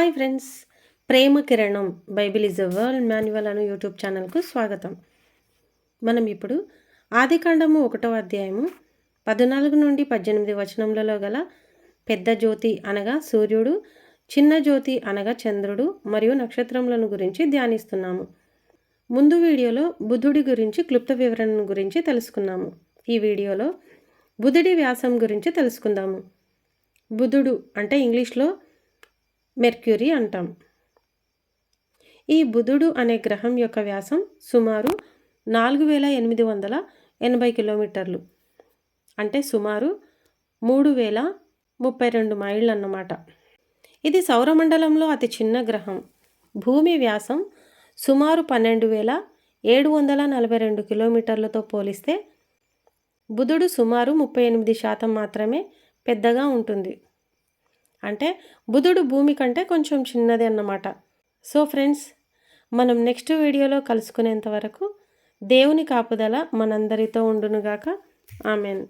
Hi friends Prema Kiranam Bible is a world manual Anu YouTube ఛానల్కు స్వాగతం. మనం ఇప్పుడు ఆదికాండము ఒకటో అధ్యాయము పద్నాలుగు నుండి పద్దెనిమిది వచనములలో గల పెద్ద జ్యోతి అనగా సూర్యుడు చిన్న జ్యోతి అనగా చంద్రుడు మరియు నక్షత్రములను గురించి ధ్యానిస్తున్నాము. ముందు వీడియోలో బుధుడి గురించి క్లుప్త వివరణ గురించి తెలుసుకున్నాము. ఈ వీడియోలో బుధుడి వ్యాసం గురించి తెలుసుకుందాము. బుధుడు అంటే ఇంగ్లీష్లో మెర్క్యూరీ అంటాం. ఈ బుధుడు అనే గ్రహం యొక్క వ్యాసం సుమారు నాలుగు వేల ఎనిమిది వందల ఎనభై కిలోమీటర్లు. అంటే సుమారు మూడు వేల ముప్పై రెండు మైళ్ళు అన్నమాట. ఇది సౌరమండలంలో అతి చిన్న గ్రహం. భూమి వ్యాసం సుమారు పన్నెండు వేల ఏడు వందల నలభై రెండు కిలోమీటర్లతో పోలిస్తే బుధుడు సుమారు ముప్పై ఎనిమిది శాతం మాత్రమే పెద్దగా ఉంటుంది. అంటే బుధుడు భూమి కంటే కొంచెం చిన్నది అన్నమాట. సో ఫ్రెండ్స్ మనం నెక్స్ట్ వీడియోలో కలుసుకునేంత వరకు దేవుని కాపుదల మనందరితో ఉండునుగాక. ఆమెన్.